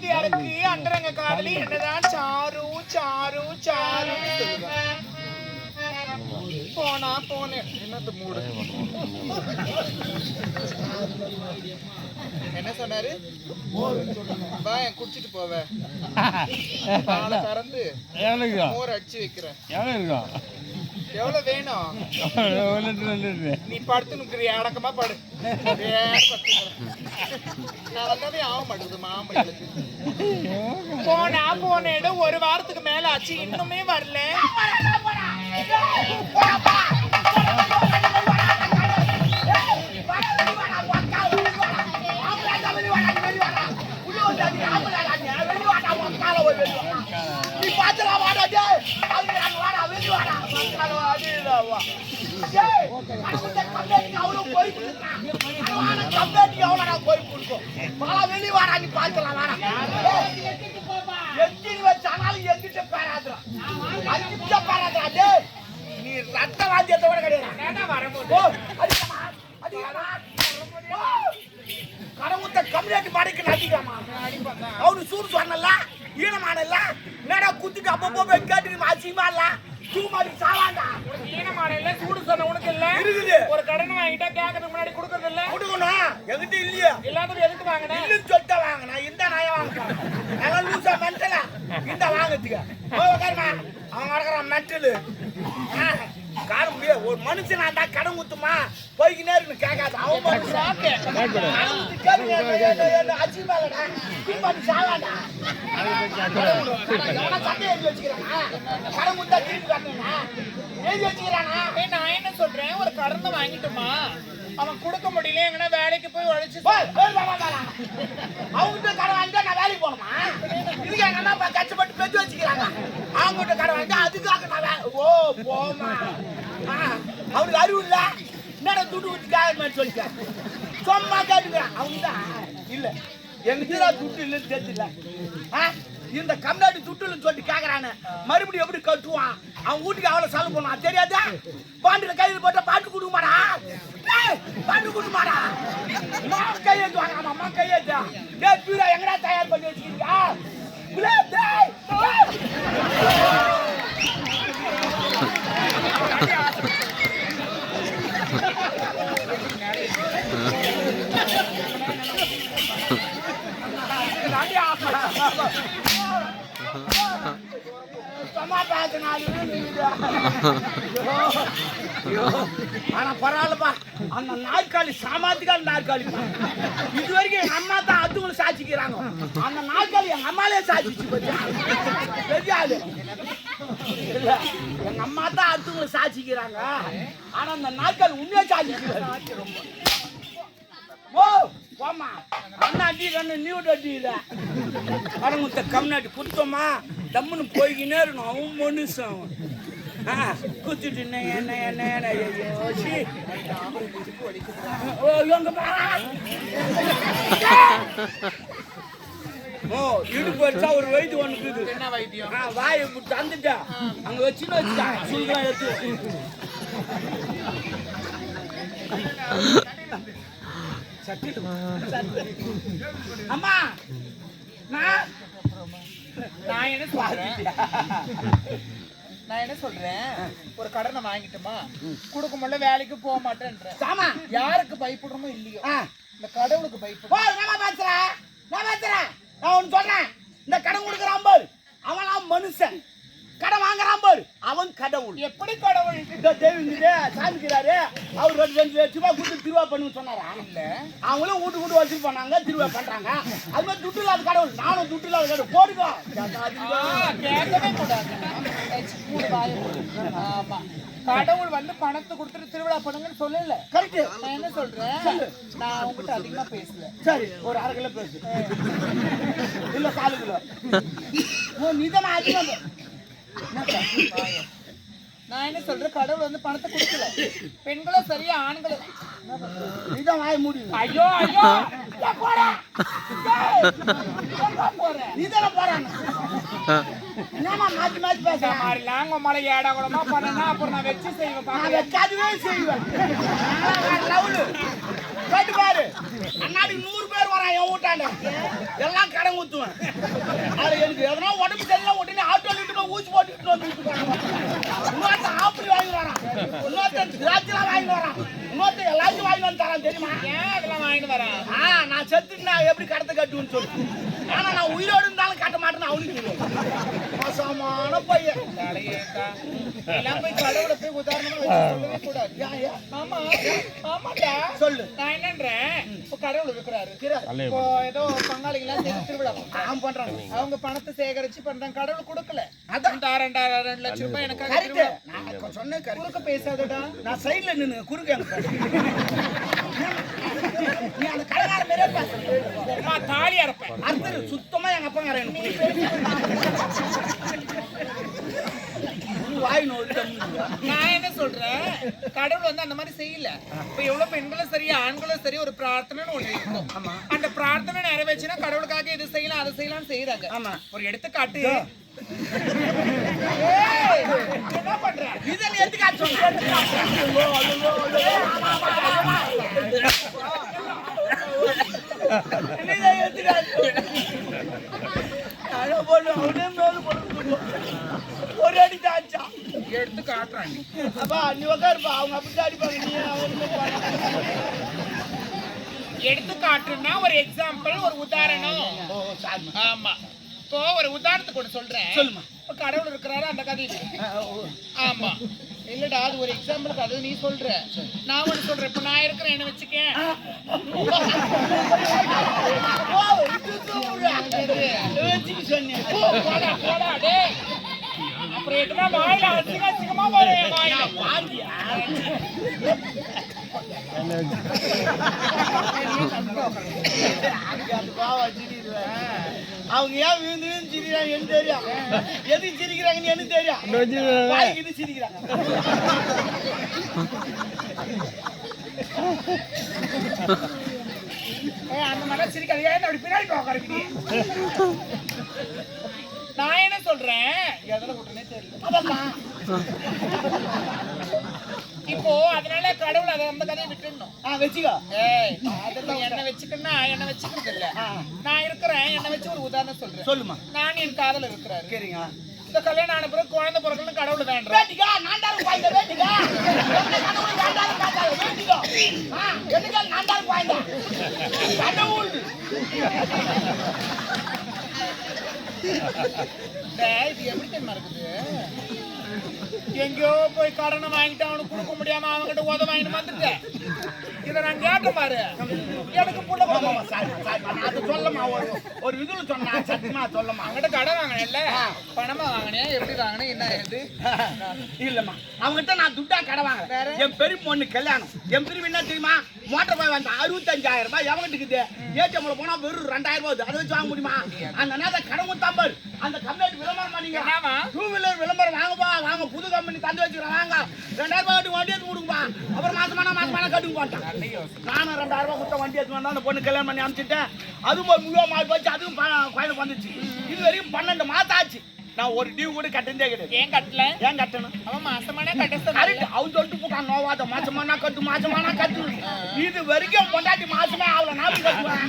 வாத்தியாருக்கு அண்டரங்க காதலி என்னதான் சாரு சாரு சாரு. போனா போனேன். என்னது மூடு? என்ன சொன்னாரு? வா குடிச்சிட்டு போவ. பாலை கறந்து மோர் அடிச்சு வைக்கிறேன். எவ்வளவு வேணும்? ஒரு நீ படுத்து நிக்கிறிய? அடக்கமா படு. வேற ஆக மாட்டேங்குது போனா ஒரு வாரத்துக்கு மேல ஆச்சு இன்னுமே வரல. நீ பாத்துடா வாடா அவங்க நாங்க வாடா நீ ரத்த வாத்தியத்தை கிடையாது கடவுத்த கம்யூனிட்டி பாடிக்கு நடிக்காமா அவனு சூடு சொன்னல ஈனமானல்ல என்னடா குத்திட்டு அப்பப்போ போய் கேட்டு அசிங்கமா இல்ல தூமாடி சாவாண்டா? ஈனமானையில சூடு சொன்ன உனக்கு இல்ல? இருக்குது. ஒரு கடன் வாங்கிட்டா கேட்கறதுக்கு முன்னாடி கொடுக்கறது இல்ல? கொடுக்கணும்? எங்கிட்ட இல்லையா. இல்லாதது எதுக்கு வாங்கினேன் இல்லன்னு சொல்லிட்டு வாங்கினா இந்த நாயை வாங்கிட்டான் நாங்க லூசா மென்டலா இந்த வாங்கத்துக்கு போய் உட்காருமா அவன் கிடக்குறான் மென்டலு காண முடியாது ஒரு மனுஷன் இருந்தா கடன் குத்துமா போய்க்கினே இருக்கு கேட்காது. அவன் நான் என்ன சொல்றேன்? ஒரு கடனை வாங்கிட்டுமா? அவன் கொடுக்க முடியல எங்கன்னா வேலைக்கு போய் உழைச்சு போய், அவங்ககிட்ட கடை வாங்கிட்டா நான் வேலைக்கு போகணுமா? இதுக்கு எங்க கஷ்டப்பட்டு பெற்று வச்சுக்கிறாங்க. அவங்ககிட்ட கடை வாங்கிட்டா அதுக்காக நான் வே- ஓ போமா ஆ, அவனுக்கு அறிவு இல்ல. என்னடா துட்டு விட்டு காயமா சொல்லிட்டேன் சும்மா கேட்டுக்கிறான். அவங்க தான். இல்ல. எங்க துட்டு இல்லைன்னு தெரியல ஆ, இந்த கம்நாட்டு துட்டுன்னு சொல்லிட்டு கேக்குறானு. மறுபடியும் எப்படி கட்டுவான்? அவன் வீட்டுக்கு அவ்வளவு செலவு பண்ணுவான்? தெரியாதா? பாண்டுல கையில் போட்டா பாட்டு கொடுக்க மாடா பாட்டு கொடுக்க மாடா அம்மா கையெழுத்து வாங்க அம்மா கையெழுத்து. டேய் பீரா எங்கடா தயார் பண்ணி வச்சிருக்கீங்க புலே, டேய், டேய். சும்மா பேசினாலும் நீங்க. ஐயோ, ஆனா பரவாயில்லப்பா. அந்த நாற்காலி சாமாத்துக்கான நாற்காலி. இது வரைக்கும் எங்க அம்மா தான் அதுங்களும் சாட்சிக்கிறாங்க அந்த நாற்காலி எங்க அம்மாலே சாட்சிச்சு பத்தியா? பெரிய ஆளு. இல்ல, எங்க அம்மா தான் அதுங்களும் சாட்சிக்கிறாங்க ஆனா அந்த நாற்காலி உண்மையா சாட்சிக்கிறாங்க ஓ! போமா அண்ணா அடி கண்ணு நியூட் அடியில அரமுத்த கம்நாட்டி குத்தமா தம்முன்னு போய்கினே இருக்கணும். அவன் மனுஷன் குத்திட்டு என்ன என்ன என்ன என்ன. ஓ இவங்க. ஓ இடுப்பு வச்சா ஒரு வயிற்று ஒன்று இருக்குது என்ன வைத்தியம்? ஆ, வாயை இப்படி தந்துட்டா அங்க வச்சுன்னு வச்சுட்டா. எடுத்து. அம்மா நான் நான் என்ன சொல்றேன்? நான் என்ன சொல்றேன்? ஒரு கடனை வாங்கிட்டுமா கொடுக்க முடியல வேலைக்கு போக மாட்டேன்ற சாமா யாருக்கு பயப்படுறோமோ இல்லையோ. இந்த கடவுளுக்கு பயப்படும் ஓ நான் பேசுறேன் நான் பேசுறேன் நான் ஒன்று சொன்னேன் இந்த கடன் கொடுக்குறான் பாரு அவன் மனுஷன் கடன் வாங்குறான் பாரு அவன் கடவுள் எப்படி கடவுள்? இந்த தேவிங்கிட்ட சாமிக்கிறாரு. அவர் ரெண்டு ரெண்டு லட்ச ரூபாய் கொடுத்து திருவா பண்ணுன்னு சொன்னாரா. இல்ல அவங்களும் வீட்டு வீட்டு வசூல் பண்ணாங்க திருவா பண்றாங்க. அது மாதிரி துட்டு இல்லாத கடவுள். நானும் துட்டு இல்லாத கடவுள். ஆ, கேட்கவே கூடாது. ஆமா. கடவுள் வந்து பணத்தை கொடுத்துட்டு திருவிழா பண்ணுங்கன்னு சொல்லல. கரெக்ட் நான் என்ன சொல்றேன்? நான் உங்ககிட்ட அதிகமா பேசல. சரி ஒரு அரை கிலோ பேசு. இல்ல காலு கிலோ. ஓ நீதான் அதிகம் நான் என்ன சொல்றேன் கடவுள் வந்து பணத்தை கொடுக்கல. பெண்களும் சரியா ஆண்களும். நீதான் வாய மூடி. ஐயோ ஐயோ! ஏன் போற ஏய், எங்க போற நீதானே போறாங்க. என்னமா மாத்தி மாத்தி உங்க மலை ஏடா கூடமா பண்ணனா அப்புறம் நான் வச்சு செய்வேன் நான் லவ்லு கேட்டு பாரு. அண்ணாடிக்கு நூறு பேர் வரான் என் வீட்டாண்ட எல்லாம் கடன் ஊத்துவேன் அது எனக்கு எதனா உடம்பு சரியில்லை உடனே ஆட்டோ விட்டு போய் ஊசி போட்டுக்கிட்டு வந்து இன்னொருத்தன் ஆப்பிள் வாங்கி வரான். இன்னொருத்தன் திராட்சைலாம் வாங்கி வரான். இன்னொருத்தன் எல்லாத்தையும் வாங்கி வந்து தரான் தெரியுமா? ஏன் அதெல்லாம் வாங்கிட்டு வரேன்? ஆ நான் செத்துட்டு நான் எப்படி கடத்த கட்டுவேன்னு சொல்லு. ஆனா நான் உயிரோடு இருந்தாலும் கட்ட மாட்டேன்னு அவனுக்கு மோசமான. எல்லாம் போய் கடவுளை போய் உதாரணமா சொல்லவே கூடாது. ஆமா, ஆமாண்டா. சொல்லு. நான் என்னன்றேன், இப்போ கடவுள் இருக்கிறாரு. இப்போ ஏதோ பங்காளிங்கெல்லாம் சேர்ந்து திருவிழா பண்றாங்க. அவன் பண்றான் அவங்க பணத்தை சேகரிச்சு பண்றாங்க. கடவுள் கொடுக்கல. அதான். ரெண்டாயிரம் ரெண்டாயிரம் ரெண்டு லட்சம் ரூபாய் திருவிழா. நான் சொன்னேன் குறுக்க பேசாதடா. நான் சைடுல நின்னு குறுக்க நீ அந்த அடுத்தது சுத்தமா எங்க அப்பா எனக்கு பிடிக்கல. உன் வாய் நோட்டம் நான் என்ன சொல்றேன்? கடவுள் வந்து அந்த மாதிரி செய்யல. இப்ப எவ்வளவு பெண்களும் சரி ஆண்களும் சரி ஒரு பிரார்த்தனைன்னு ஒண்ணு இருக்கும். அந்த பிரார்த்தனை நிறைவேச்சுன்னா கடவுளுக்காக இது செய்யலாம் அதை செய்யலாம் செய்யறாங்க ஆமா. ஒரு எடுத்துக்காட்டு. என்ன பண்ற? இதில் எடுத்துக்காட்டு. அழ போடு, அவனே மேல போடு. ஒரு அடி தாச்சா எடுத்து காட்டுறாங்க அப்பா நீ உட்காருப்பா அவங்க அப்படிதான் அடிப்பாங்க நீ எடுத்து காட்டுன்னா ஒரு எக்ஸாம்பிள் ஒரு உதாரணம். ஆமா. இப்போ ஒரு உதாரணத்துக்கு ஒண்ணு சொல்றேன். சொல்லுமா. இப்ப கடவுள் இருக்கிறாரு அந்த கதை. ஆமா. இல்லடா அது ஒரு எக்ஸாம்பிளுக்கு அது நீ சொல்ற. நான் ஒண்ணு சொல்றேன். இப்ப நான் இருக்கிறேன் என்ன வச்சுக்கேன் சொன்னேன். போடா, போடா. அப்புறம் எதுனா வாயில அசிங்க அசிங்கமா வரும் என் வாயில. வாங்கியா அவங்க ஏன் விழுந்து விழுந்து சிரிக்கிறாங்க தெரியும் எதுக்கு சிரிக்கிறாங்கன்னு எனக்கு தெரியும் வாய்க்கு சிரிக்கிறாங்க அந்த மாதிரிலாம் சிரிக்காதீங்க. ஏன் அப்படி பின்னாடி? நான் என்ன சொல்றேன்? இப்போ அதனால கடவுள் அதை அந்த கதையை விட்டுடணும். வச்சுக்கோ. என்ன வச்சுக்கன்னா என்ன வச்சுக்கிறது இல்ல. நான் இருக்கிறேன் என்ன வச்சு ஒரு உதாரணம் சொல்றேன். சொல்லுமா நான் என் காதல இருக்கிறாரு. சரிங்க. இந்த கல்யாணம் ஆன பிறகு குழந்தை பிறக்கணும் கடவுள் வேண்டாம். வேண்டிக்கா நான்டாலும் பாய்ந்த வேண்டிக்கா. கடவுள் வேண்டிக்கோ. பாய்ந்த இது எப்படி தெரியுமா இருக்குது? எங்கேயோ போய் கடனை வாங்கிட்டு அவனுக்கு கொடுக்க முடியாம அவன்கிட்ட உத வாங்கிட்டு வந்துட்டேன். இதை நான் கேட்டேன் பாரு. எனக்கு புள்ள ஆமா, கொடுக்க ஆமா, சாரி, சாரி, அது சொல்லமா ஒரு ஒரு இதுல சொன்னா சத்தியமா சொல்லமா அவன்கிட்ட கடன் வாங்கினேன்ல. பணமா வாங்கினேன். எப்படி வாங்கினேன் என்ன இது இல்லம்மா. அவங்ககிட்ட நான் துட்டா கடை வாங்குறேன் என் பெரிய பொண்ணு கல்யாணம். என் பெரிய என்ன தெரியுமா? மோட்டர் பாய் வந்து அறுபத்தஞ்சாயிரம் ரூபாய் எவங்கிட்டு ஏடிஎம்ல போனா வெறும் ரெண்டாயிரம் ரூபாய். அதை வச்சு வாங்க முடியுமா? அந்த நேரத்தை கடன் கொடுத்தாம்பர் அந்த கம்பெனி விளம்பரம் பண்ணீங்க? டூ வீலர் விளம்பரம் வாங்கப்பா வாங்க புது கம்பெனி தந்து வச்சுக்கிறேன் வாங்க. ரெண்டாயிரம் ரூபாய் கட்டி வண்டி எடுத்து கொடுங்கப்பா. அப்புறம் மாசமானா மாசமானா கட்டுங்க போட்டேன் நானும் ரெண்டாயிரம் ரூபாய் கொடுத்த வண்டி எடுத்து வந்தா அந்த பொண்ணு கல்யாணம் பண்ணி அனுப்பிச்சிட்டேன். அதுவும் ஒரு முழுவா மாறி போச்சு அதுவும் குழந்தை வந்துச்சு. இது வரைக்கும் பன்னெண்டு மாசம் ஆச்சு. நான் ஒரு டியூ கூட கட்டுனதே கிடையாது. ஏன் கட்டல? ஏன் கட்டணும்? அவன் மாசமான கட்ட கரெக்ட் அவன் சொல்லிட்டு போட்டான் நோவாத மாசமானா கட்டு மாசமானா கட்டு. இது வரைக்கும் பொண்டாட்டி மாசமே ஆகல நான் கட்டுவேன்?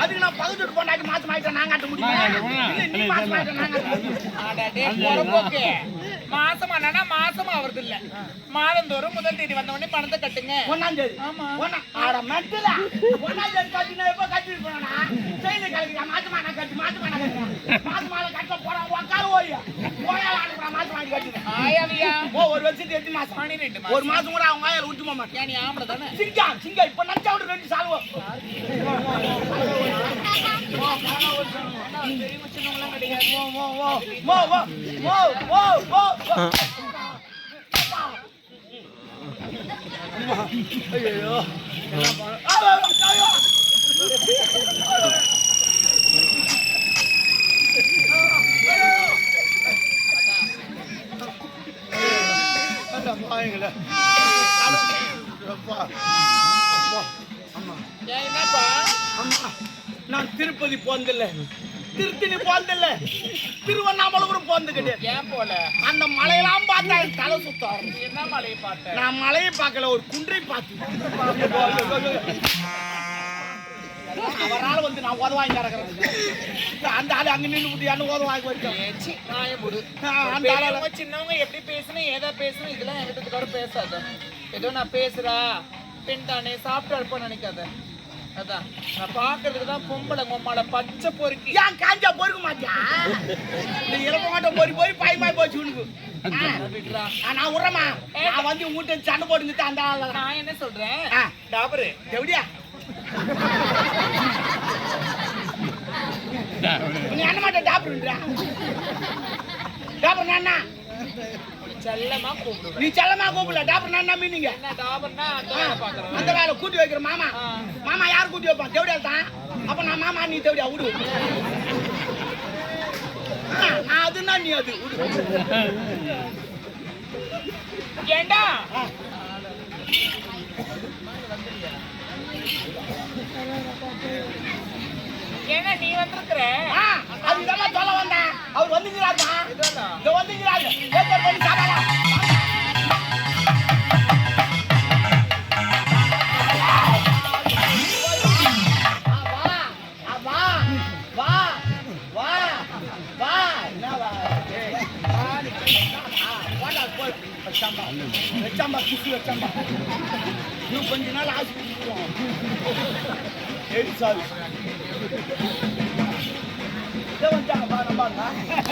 அதுக்கு நான் பகுதி பொண்டாட்டி மாசம் ஆயிட்டேன் நான் கட்ட முடியும்? நீ மாசம் ஆயிட்ட நான் கட்ட முடியும்? மாசம் ஆனா மாசம் ஆவறது இல்ல. மாதந்தோறும் முதல் தேதி வந்த உடனே பணத்தை கட்டுங்க. ஒன்னாம் தேதி. ஆமா. ஆட மெட்டல ஒன்னாம் தேதி கட்டினா எப்ப கட்டி போனா செய்தி கலக்கிற மாசமானா கட்டு மாசமானா கட்டு மாசமான கட்ட போறா உட்கார ஓடியா? போயா அனுப்புறா மாசமாடி கட்டுறேன் ஆயாவியா ஓ ஒரு வருஷத்துக்கு எட்டு மாசம். பன்னிரெண்டு ஒரு மாசம். கூட அவங்க ஆயால விட்டுமா மாட்டேன். நீ ஆம்பளை தானே? சிங்கா சிங்கா இப்ப நச்சா ரெண்டு சால்வம். ஐயோ ஏன் என்னப்பா நான் திருப்பதி போனதில்ல திருத்தணி போனது இல்ல திருவண்ணாமலை கூட போனது கிடையாது ஏன் போல? அந்த மலையெல்லாம் பார்த்தா எனக்கு தலை சுத்தம். என்ன மலையை பார்த்த? நான் மலையை பார்க்கல ஒரு குன்றை பார்த்து அவரால் வந்து நான் உதவ வாங்கி அந்த ஆளு அங்க நின்று என்ன உதவ வாங்கி வரைக்கும் சின்னவங்க எப்படி பேசணும் ஏதா பேசணும் இதெல்லாம் என்கிட்ட இதுக்கு வர பேசாத. ஏதோ நான் பேசுறா. பெண் தானே சாப்பிட்டு இருப்பேன் நினைக்காத. அதான். நான் பாக்குறதுக்கு தான் பொம்பளை உம்மால பச்சை பொறுக்கி. ஏன் காஞ்சா பொறுக்க மாட்டியா? இந்த இளப்ப மாட்டோம் பொறி போய் பாய் பாய் போச்சு உனக்கு. நான் விட்றேம்மா நான் வந்து உங்ககிட்ட சண்டை போட்டுங்க அந்த நான் என்ன சொல்றேன். டாபரு. எப்படியா? நீ என்ன மாட்டேன் டாக்டர்ன்றா டாக்டர் நானா செல்லமா கூப்பிடுவேன். நீ செல்லமா கூப்பிடல. டாக்டர் நானா மீனிங்க? என்ன டாபர்னா அந்த வேலை கூட்டி வைக்கிற மாமா. மாமா யார் கூட்டி வைப்பான் தேவடியா தான். அப்ப நான் மாமா நீ தேவடியா விடு நான் அதுனா நீ அது விடு ஏண்டா. ஏன்னா நீ வந்திருக்கிற? ஆ, அது இதெல்லாம் சொல்ல வந்தேன். அவர் இதானா? இந்த வந்துங்கிறாரு ஏற்பாடு பண்ணி சாப்பிடலாம். வச்சாம்பா, கிசு வச்சாம்பா. இன்னும் கொஞ்ச நாள் ஆஸ்பத்திரி போவோம். ஏடி Yeah.